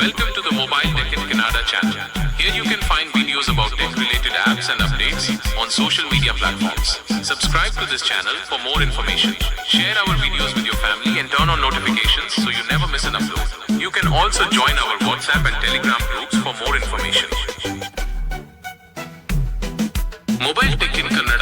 Welcome to the Mobile Tech in Canada channel. Here you can find videos about tech related apps and updates on social media platforms. Subscribe to this channel for more information. Share our videos with your family and turn on notifications so you never miss an upload. You can also join our WhatsApp and Telegram groups for more information. Mobile Tech in Canada.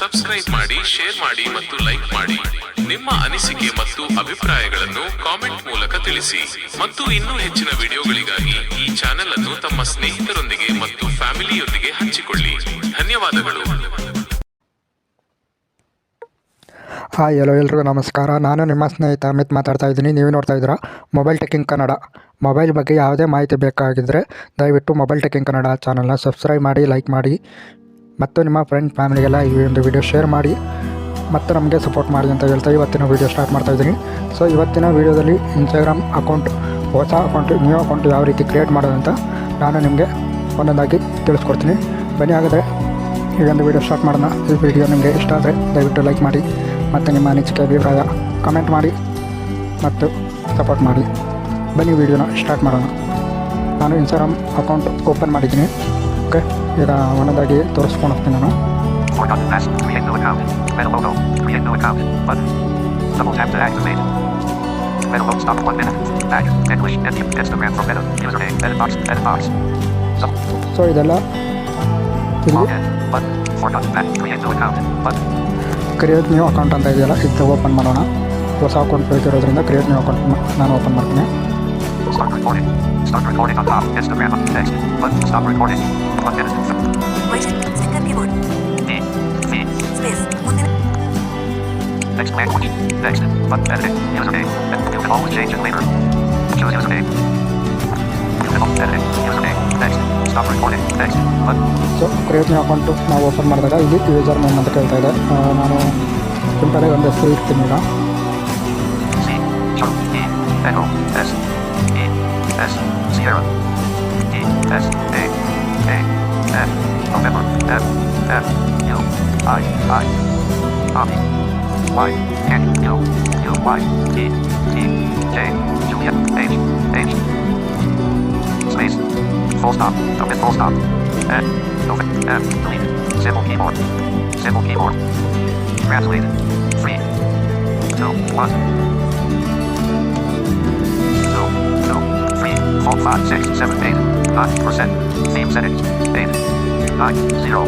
Subscribe ಮಾಡಿ share ಮಾಡಿ ಮತ್ತು like ಮಾಡಿ. ನಿಮ್ಮ ಅನಿಸಿಕೆ ಮತ್ತು ಅಭಿಪ್ರಾಯಗಳನ್ನು comment ಮೂಲಕ ತಿಳಿಸಿ. ಮತ್ತು ಇನ್ನೂ ಹೆಚ್ಚಿನ ವಿಡಿಯೋಗಳಿಗಾಗಿ ಈ ಚಾನೆಲ್ ಅನ್ನು ತಮ್ಮ ಸ್ನೇಹಿತರೊಂದಿಗೆ ಮತ್ತು ಫ್ಯಾಮಿಲಿಯೊಂದಿಗೆ ಹಂಚಿಕೊಳ್ಳಿ. ಧನ್ಯವಾದಗಳು. ಹಾಯ್ ಎಲ್ಲೋ ಎಲ್ರಿಗೂ ನಮಸ್ಕಾರ. ನಾನು ನಿಮ್ಮ ಸ್ನೇಹಿತ ಅಮಿತ್ ಮಾತಾಡ್ತಾ ಇದ್ದೀನಿ. ನೀವು ನೋಡ್ತಾ ಇದ್ದೀರಾ ಮೊಬೈಲ್ ಟೆಕ್ಕಿಂಗ್ ಕನ್ನಡ ಮೊಬೈಲ್ ಬಗ್ಗೆ ಯಾವುದೇ ಮಾಹಿತಿ ಬೇಕಾಗಿದ್ದರೆ ದಯವಿಟ್ಟು ಮೊಬೈಲ್ ಟೆಕ್ಕಿಂಗ್ ಕನ್ನಡ ಚಾನಲ್ನ ಸಬ್ಸ್ಕ್ರೈಬ್ ಮಾಡಿ ಲೈಕ್ ಮಾಡಿ. ಮತ್ತು ನಿಮ್ಮ ಫ್ರೆಂಡ್ ಫ್ಯಾಮಿಲಿಗೆಲ್ಲ ಈ ಒಂದು ವಿಡಿಯೋ ಶೇರ್ ಮಾಡಿ ಮತ್ತು ನಮಗೆ ಸಪೋರ್ಟ್ ಮಾಡಿ ಅಂತ ಹೇಳ್ತಾ ಇವತ್ತಿನ ವೀಡಿಯೋ ಸ್ಟಾರ್ಟ್ ಮಾಡ್ತಾ ಇದ್ದೀನಿ. ಸೊ ಇವತ್ತಿನ ವೀಡಿಯೋದಲ್ಲಿ ಇನ್ಸ್ಟಾಗ್ರಾಮ್ ಅಕೌಂಟ್ ಹೊಸ ಅಕೌಂಟ್ ನ್ಯೂ ಅಕೌಂಟ್ ಯಾವ ರೀತಿ ಕ್ರಿಯೇಟ್ ಮಾಡೋದಂತ ನಾನು ನಿಮಗೆ ಒಂದೊಂದಾಗಿ ತಿಳಿಸ್ಕೊಡ್ತೀನಿ. ಬನ್ನಿ, ಹಾಗಾದರೆ ಈ ಒಂದು ವಿಡಿಯೋ ಸ್ಟಾರ್ಟ್ ಮಾಡೋಣ. ಈ ವಿಡಿಯೋ ನಿಮಗೆ ಇಷ್ಟ ಆದರೆ ದಯವಿಟ್ಟು ಲೈಕ್ ಮಾಡಿ ಮತ್ತು ನಿಮ್ಮ ಅನಿಸಿಕೆ, ಅಭಿಪ್ರಾಯ ಕಮೆಂಟ್ ಮಾಡಿ ಮತ್ತು ಸಪೋರ್ಟ್ ಮಾಡಿ. ಬನ್ನಿ ವಿಡಿಯೋನ ಸ್ಟಾರ್ಟ್ ಮಾಡೋಣ. ನಾನು ಇನ್ಸ್ಟಾಗ್ರಾಮ್ ಅಕೌಂಟ್ ಓಪನ್ ಮಾಡಿದ್ದೀನಿ. ಓಕೆ ರೆಡ ವಾನ್ನಾದ್ರೆ toast phone off ತಿನ್ನನೋ fast fashion try like that how my now do my now account but some time to ಅಕ್ಸೈಮೇಟ್ my now start ಮಾಡ್ಲೇನ ನಾ English next time this to man probable my Ed new account ಅಂತ ಹೇಳಿದ್ರೆ it open ಮಾಡೋಣ. ಹೊಸ account ಬೇಕಿರೋದ್ರಿಂದ create new account ನಾನು open ಮಾಡ್ತೀನಿ. Start recording. Start recording on top. Instagram. on Text. Button. Stop recording. One minute. Second keyboard. D. Space ಮುಂದಿನ Next language. Next. Button. Editing. Username. You can always change it later. Choose username. Editing. Username. Next. Stop recording. Next. Button. So create new account ನಾವು open ಮಾಡಿದಾಗ ಇಲ್ಲಿ user name ಅಂತ ಕೇಳ್ತಾ ಇದೆ ನಾನು ಸಿಂಪಲಾಗಿ ಒಂದು ಹೆಸರು ಇರ್ತೀನಿ ಈಗ C. Ch. E. Echo. S. S. Sierra. E. S. A. A. F. November. F. F. U. I. I. Tommy. Y. N. U. U. Y. T. T. J. Juliet. H. H. Space. Full stop. Commit full stop. F. Nov- F. Delete. Simple keyboard. Simple keyboard. Translate. Free. Two. One. Four, five, six, seven, eight, nine percent. Theme settings. Eight, nine, zero,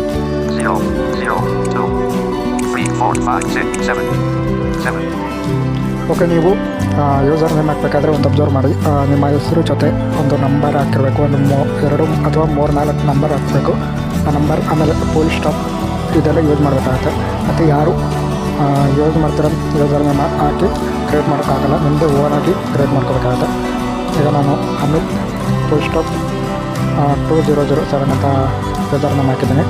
zero, zero, two, three, four, five, six, seven, seven. Okay ನೀವು user name ಹಾಕಬೇಕಾದ್ರೆ ಒಂದು observe ಮಾಡಿ ನಿಮ್ಮ ಹೆಸರು ಜೊತೆ ಒಂದು number ಹಾಕಿರಬೇಕು ಒಂದು ಮೂ ಎರಡು ಅಥವಾ ಮೂರು ನಾಲ್ಕು ನಂಬರ್ ಹಾಕಬೇಕು ಆ ನಂಬರ್ ಆಮೇಲೆ ಫುಲ್ ಸ್ಟಾಪ್ ಇದೆಲ್ಲ ಯೂಸ್ ಮಾಡಬೇಕಾಗುತ್ತೆ ಮತ್ತು ಯಾರು ಯೂಸ್ ಮಾಡ್ತಾರೆ ಯೂಸರ್ ನೇಮ್ ಹಾಕಿ ಕ್ರಿಯೇಟ್ ಮಾಡೋಕ್ಕಾಗಲ್ಲ ನಿಮ್ಮದು ಆಗಿ ಕ್ರಿಯೇಟ್ ಮಾಡ್ಕೋಬೇಕಾಗತ್ತೆ ಈಗ ನಾನು Amit full stop two zero zero seven ಅಂತ ವೆದರ್ನ ಹಾಕಿದ್ದೇನೆ ಹಾಕಿದ್ದೀನಿ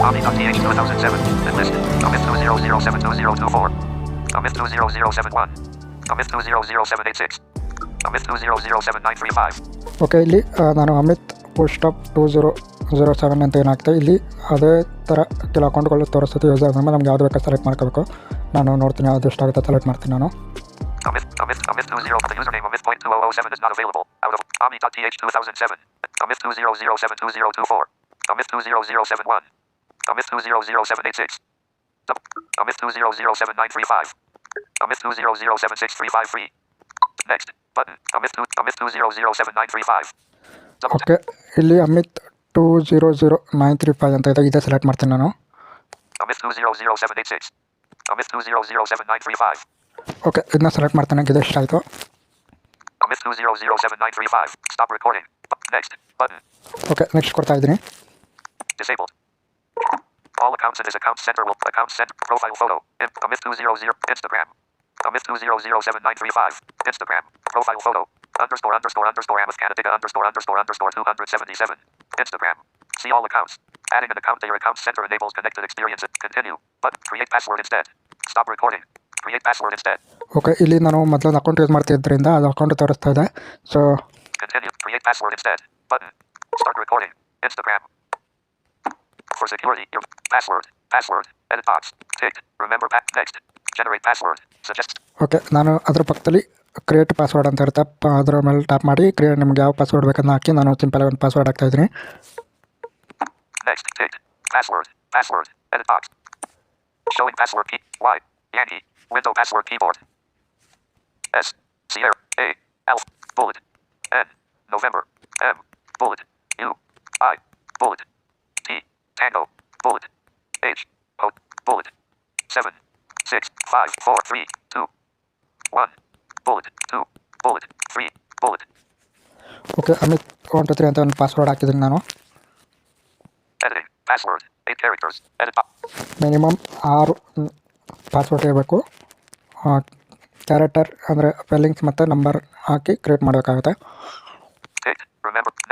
Omni.th 2007. Enlisted. Commit 200720024. Commit 200771. Commit 200786. Commit 200795. Okay ಇಲ್ಲಿ ನಾನು Amit post stop two zero zero seven ಅಂತ ಏನಾಗ್ತದೆ ಇಲ್ಲಿ ಅದೇ ಥರ ಕೆಲವು ಅಕೌಂಟ್ಗಳು ತೋರಿಸುತ್ತೆ ಯೂಸರ್ ಮೇಲೆ ನಮ್ಗೆ ಯಾವ್ದು ಬೇಕಾದ್ರೆ ಸೆಲೆಕ್ಟ್ ಮಾಡ್ಕೋಬೇಕು ನಾನು ನೋಡ್ತೀನಿ ಯಾವ್ದು ಇಷ್ಟ ಆಗುತ್ತೆ ಸೆಲೆಕ್ಟ್ ಮಾಡ್ತೀನಿ ನಾನು Commit, commit, commit 20. The username of Myth.2007 is not available. Out of Omni.th 2007. Commit 200720024. Commit 20071. Commit 200786. Sub- Commit 2007935. Commit 2007635. Next. Button. Commit, two, commit 2007935. Double okay ಇಲ್ಲಿ Amit two zero zero nine three five ಅಂತ ಇದೆ ಇದೇ select ಮಾಡ್ತೀನಿ ನಾನು Commit 2007786. Commit 2007935. Okay ಇದನ್ನ select ಮಾಡ್ತಾನೆ ಇದು ಇಷ್ಟ ಆಯಿತು Commit 2007935. Stop recording. Bu- Next. Button. Okay next ಕೊಡ್ತಾ ಇದ್ದೀನಿ Disabled. All accounts in this account center will account center profile photo. In, commit 200 Instagram. Commit 2007935. Instagram. Profile photo. Underscore underscore underscore Amos Canadiga underscore underscore underscore 277. Instagram. See all accounts. Adding an account to your account center enables connected experiences. Continue. Button. Create password instead. Stop recording. Create password instead okay ಇಲ್ಲಿ ನಾನು ಮೊದಲು account use ಮಾಡ್ತಿದ್ದರಿಂದ ಅದು account ತೋರಿಸ್ತಾ ಇದೆ. So continue create password instead but start recording Instagram for security your password password edit box tick remember back next generate password suggest okay ನಾನು ಅದ್ರ ಪಕ್ಕದಲ್ಲಿ create password ಅಂತ ಇರುತ್ತೆ. ಅದರ ಮೇಲೆ ಟ್ಯಾಪ್ ಮಾಡಿ ಕ್ರಿಯೇಟ್ ನಿಮ್ಗೆ ಯಾವ ಪಾಸ್ವರ್ಡ್ ಬೇಕನ್ನು ಹಾಕಿ ನಾನು ಸಿಂಪಲ್ ಒಂದು ಪಾಸ್ವರ್ಡ್ ಹಾಕ್ತಾ ಇದ್ದೀನಿ. Next tick password password edit box showing password key Y Window password keyboard. S. Sierra. A. Alpha. Bullet. N. November. M. Bullet. U. I. Bullet. T. Tango. Bullet. H. O. Bullet. 7. 6. 5. 4. 3. 2. 1. Bullet. 2. Bullet. 3. Bullet. Okay Amit one two three ಅಂತ ಒಂದು password ಹಾಕಿದ್ದೀನಿ ನಾನು Editing. Password. 8 characters. Edit box. Minimum ಆರು Password ಏರಬೇಕು ಅಾ character ಅಂದ್ರೆ ಅಬೆಲಿಂಗ್ಸ್ ಮತ್ತೆ number ಹಾಕಿ ಕ್ರಿಯೇಟ್ ಮಾಡಬೇಕಾಗುತ್ತೆ.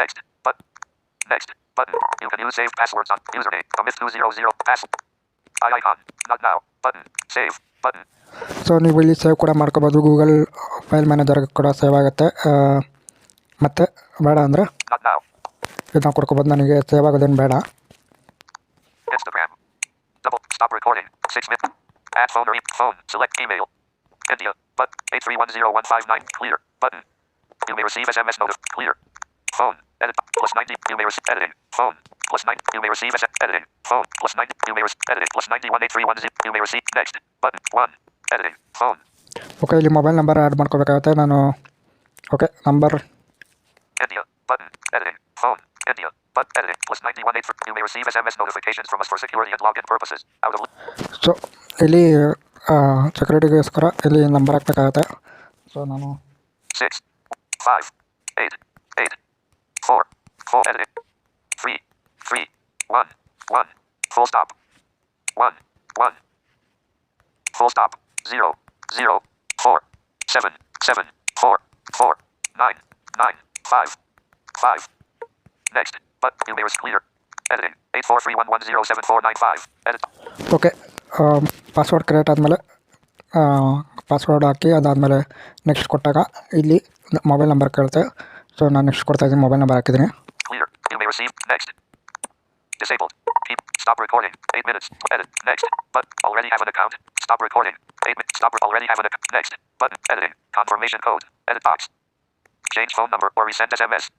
Next button next button you can save pass icon ಡಟ್ now button save ಇಲ್ಲಿ ಸೇವ್ ಕೂಡ ಮಾಡ್ಕೋಬೋದು ಗೂಗಲ್ ಫೈಲ್ ಮ್ಯಾನೇಜರ್ ಕೂಡ ಸೇವ್ ಆಗುತ್ತೆ. ಮತ್ತು ಬೇಡ ಅಂದ್ರೆ ಇದು ನಾವು ಕೂಡ ಕೊಟ್ಟು ನನಗೆ ಸೇவாகದن ಬೇಡ. Double stop recording 6 minutes Instagram. Double. Stop recording. 6 minutes. Add phone or e- phone. Select email. India. But 8310159. Clear. Button. You may receive SMS notif. Clear. Phone. Edit. Plus 90. You may receive editing. Phone. Plus 9. You may receive SMS. Editing. Phone. Plus 90. You may receive editing. Plus 918310. You may receive. Next. Button. 1. Editing. Phone. Okay ಇಲ್ಲಿ mobile number add ಮಾಡ್ಕೋಬೇಕಾಗುತ್ತೆ ನಾನು okay number India. Button. Editing. Phone. India. But editing. Plus 9183. You may receive SMS notifications from us for security and login purposes. Out of. So ಇಲ್ಲಿ ಸೆಕ್ಯೂರಿಟಿಗೋಸ್ಕರ ಇಲ್ಲಿ number ಹಾಕ್ಬೇಕಾಗುತ್ತೆ so ನಾನು six, five, eight, eight, four, four, editing, three, three, one, one, full stop, one, one, full stop, zero, zero, four, seven, seven, four, four, nine, nine, five, five. Next, but you may risk clear. Editing, eight four three one one zero seven four nine five. Edit. Okay password create ಆದಮೇಲೆ password ಹಾಕಿ ಅದಾದಮೇಲೆ next ಕೊಟ್ಟಾಗ ಇಲ್ಲಿ mobile number ಕೇಳುತ್ತೆ so ನಾನು next ಕೊಡ್ತಾಯಿದ್ದೀನಿ mobile number ಹಾಕಿದ್ದೀನಿ Clear. You may receive. Next. Disabled. Keep. Stop recording. Eight minutes. Edit. Next. But already have an account. Stop recording. Eight minutes. Stop. Already have an account. Next. Button. Editing. Confirmation code. Edit box. Change phone number or resend SMS.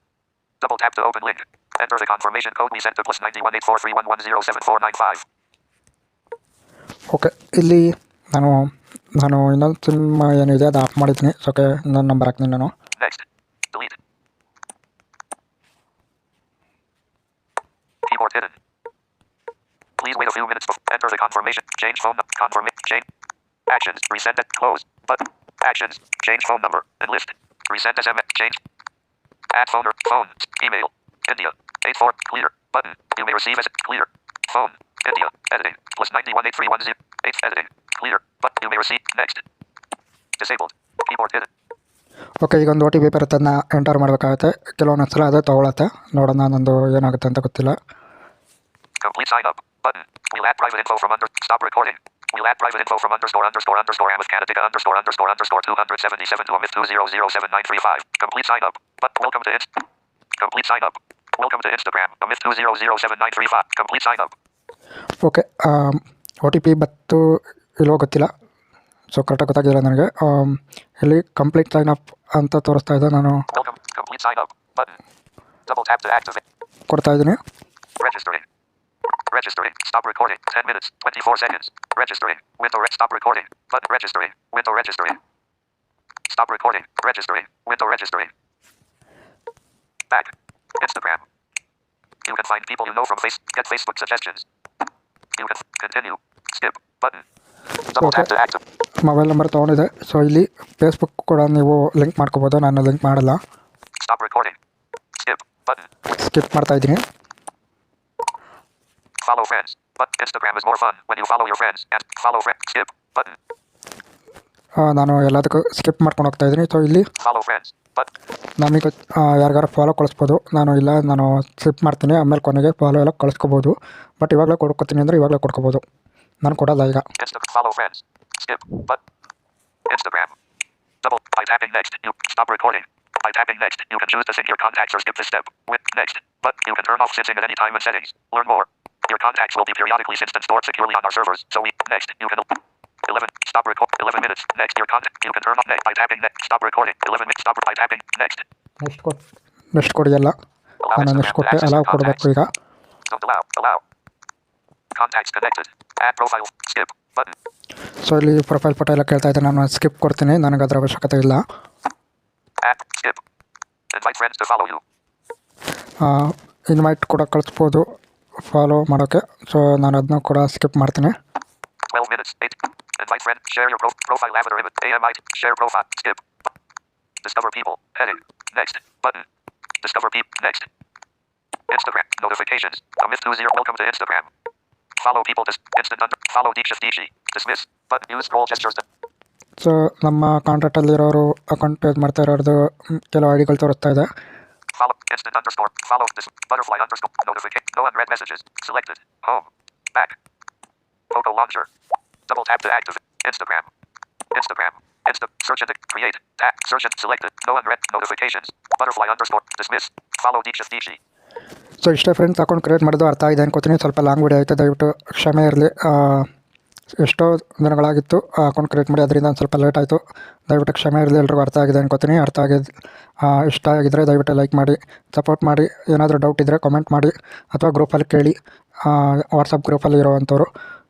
Double tap to open link. Enter the confirmation code we sent to plus 9184311074495. Okay ಇಲ್ಲಿ ನಾನು ನಾನು ಇನ್ನೊಂದು sim ಏನಿದೆ ಅದು of ಮಾಡಿದ್ದೀನಿ so okay ಇನ್ನೊಂದು number ಹಾಕ್ತೀನಿ ನಾನು Next. Delete. Keyboard hidden. Please wait a few minutes before enter the confirmation. Change phone number. Confirmation. Change. Actions. Resend it. Close. Button. Actions. Change phone number. And list. Resend SMS. Change. Add phone or phone. Email. India. 84. Clear. Button. You may receive as clear. Phone. India. Editing. Plus 918310. 8. Editing. Clear. But you may receive. Next. Disabled. Keyboard hidden. Okay ಈಗ ಒಂದು O T P ಬರುತ್ತೆ ಅದನ್ನ enter ಮಾಡಬೇಕಾಗುತ್ತೆ ಕೆಲವೊಂದು ಸಲ ಅದು ತೊಗೊಳತ್ತೆ ನೋಡೋಣ ನಂದು ಏನಾಗುತ್ತೆ ಅಂತ ಗೊತ್ತಿಲ್ಲ Complete sign up. Button. We'll add private info from under. Stop recording. We'll add private info from underscore underscore underscore Amos Canadica underscore underscore underscore 277 to Amit 2007935. Complete sign up. But welcome to Inst. Complete sign up. Welcome to Instagram. Amit 2007935. Complete sign up. Okay O T P ಬತ್ತು ಇಲ್ಲೋ ಗೊತ್ತಿಲ್ಲ so ಕರೆಕ್ಟಾಗಿ ಗೊತ್ತಾಗಿಲ್ಲ ನನಗೆ ಇಲ್ಲಿ complete sign up ಅಂತ ತೋರಿಸ್ತಾ ಇದೆ ನಾನು. ಕೊಡ್ತಾ ಇದ್ದೀನಿ Registering. Stop recording. 10 minutes. 24 seconds. Registering. Window. Re- stop recording. Button. Registering. Window registering. Stop recording. Registering. Window registering. Back. Instagram. You can find people you know from face. Get Facebook suggestions. Mobile number ತೊಗೊಂಡಿದೆ so ಇಲ್ಲಿ Facebook ಕೂಡ ನೀವು link ಮಾಡ್ಕೋಬೋದು. ನಾನು link ಮಾಡಲ್ಲ. Skip ಮಾಡ್ತಾ ಇದ್ದೀನಿ. Follow friends but Instagram is more fun when you follow your friends and follow friends skip ನಾನು ಎಲ್ಲದಕ್ಕೂ ಸ್ಕಿಪ್ ಮಾಡ್ಕೊಂಡು ಹೋಗ್ತಾ ಇದ್ದೀನಿ ಸೊ ಇಲ್ಲಿ ನಮಗೆ ಯಾರಿಗಾರು ಫಾಲೋ ಕಳಿಸ್ಬೋದು ನಾನು ಇಲ್ಲ ನಾನು ಸ್ಕಿಪ್ ಮಾಡ್ತೀನಿ ಆಮೇಲೆ ಕೊನೆಗೆ ಫಾಲೋ ಎಲ್ಲ ಕಳಿಸ್ಕೋಬೋದು ಬಟ್ ಇವಾಗಲೇ ಕೊಡ್ಕೊತೀನಿ ಅಂದರೆ ಇವಾಗಲೇ ಕೊಡ್ಕೋಬೋದು ನಾನು ಕೊಡಲ್ಲ ಈಗ. By tapping next, you can choose to sync your contacts or skip this step. With next, but you can turn off syncing at any time in settings. Learn more. Your contacts will be periodically synced and stored securely on our servers. So we next you can 11. Stop record. 11 minutes. Next. Your content. You can turn off next by tapping next. Stop recording. 11 minutes. Stop by tapping next. Next ಕೊಟ್ಟು next code Allow ನಾನು next ಕೊಟ್ಟೆ allow ಕೊಡಬೇಕು. ಈಗ allow. Allow. Contacts connected. Add profile. Skip. Button. So ಇಲ್ಲಿ profile photo ಎಲ್ಲ ಕೇಳ್ತಾ ಇದ್ದೆ ನಾನು ಸ್ಕಿಪ್ ಕೊಡ್ತೀನಿ ನನಗೆ ಅದರ ಅವಶ್ಯಕತೆ ಇಲ್ಲ. ಇನ್ವೈಟ್ ಕೂಡ ಕಳಿಸ್ಬೋದು ಫಾಲೋ ಮಾಡೋಕ್ಕೆ ಸೊ ನಾನು ಅದನ್ನ ಕೂಡ ಸ್ಕಿಪ್ ಮಾಡ್ತೀನಿ 12 minutes. 8. Invite friend. Share your pro- profile avatar image. AMI. Share profile. Skip. Discover people. Heading. Next. Button. Discover people. Next. Instagram. Notifications. Commit to zero. Welcome to Instagram. Follow people. Dis- instant under. Follow Deeksha Dishi. Dismiss. Button. Use scroll gestures. To- so ನಮ್ಮ ಕಾಂಟ್ಯಾಕ್ಟಲ್ಲಿರೋರು account use ಮಾಡ್ತಾ ಇರೋದು ಮ್, ಕೆಲವು I ಡಿಗಳು ತೋರಿಸ್ತಾ ಇದೆ follow. Instant underscore. Follow this. Butterfly underscore. Notification. No unread messages. Selected. Home. Back. Photo launcher. Double tap to activate. Instagram. Instagram. Insta. Search and create. Tap. Search and selected. No unread notifications. Butterfly underscore. Dismiss. Follow Deeksha Dishi. So ಇಷ್ಟೇ friends account create ಮಾಡೋದು ಅರ್ಥ ಆಗಿದೆ ಅನ್ಕೋತೀನಿ ಸ್ವಲ್ಪ long video ಆಯಿತು ದಯವಿಟ್ಟು ಕ್ಷಮೆ ಇರಲಿ ಎಷ್ಟೋ ದಿನಗಳಾಗಿತ್ತು ಅಕೌಂಟ್ ಕ್ರಿಯೇಟ್ ಮಾಡಿ, ಅದರಿಂದ ಒಂದು ಸ್ವಲ್ಪ ಲೇಟ್ ಆಯಿತು ದಯವಿಟ್ಟು ಕ್ಷಮೆ ಇರಲಿ ಎಲ್ರಿಗೂ ಅರ್ಥ ಆಗಿದೆ ಅನ್ಕೋತೀನಿ ಅರ್ಥ ಆಗಿದ್ದು ಇಷ್ಟ ಆಗಿದ್ರೆ ದಯವಿಟ್ಟು ಲೈಕ್ ಮಾಡಿ ಸಪೋರ್ಟ್ ಮಾಡಿ ಏನಾದರೂ ಡೌಟ್ ಇದ್ದರೆ ಕಾಮೆಂಟ್ ಮಾಡಿ ಅಥವಾ ಗ್ರೂಪಲ್ಲಿ ಕೇಳಿ ವಾಟ್ಸಪ್ ಗ್ರೂಪಲ್ಲಿ ಇರೋವಂಥವ್ರು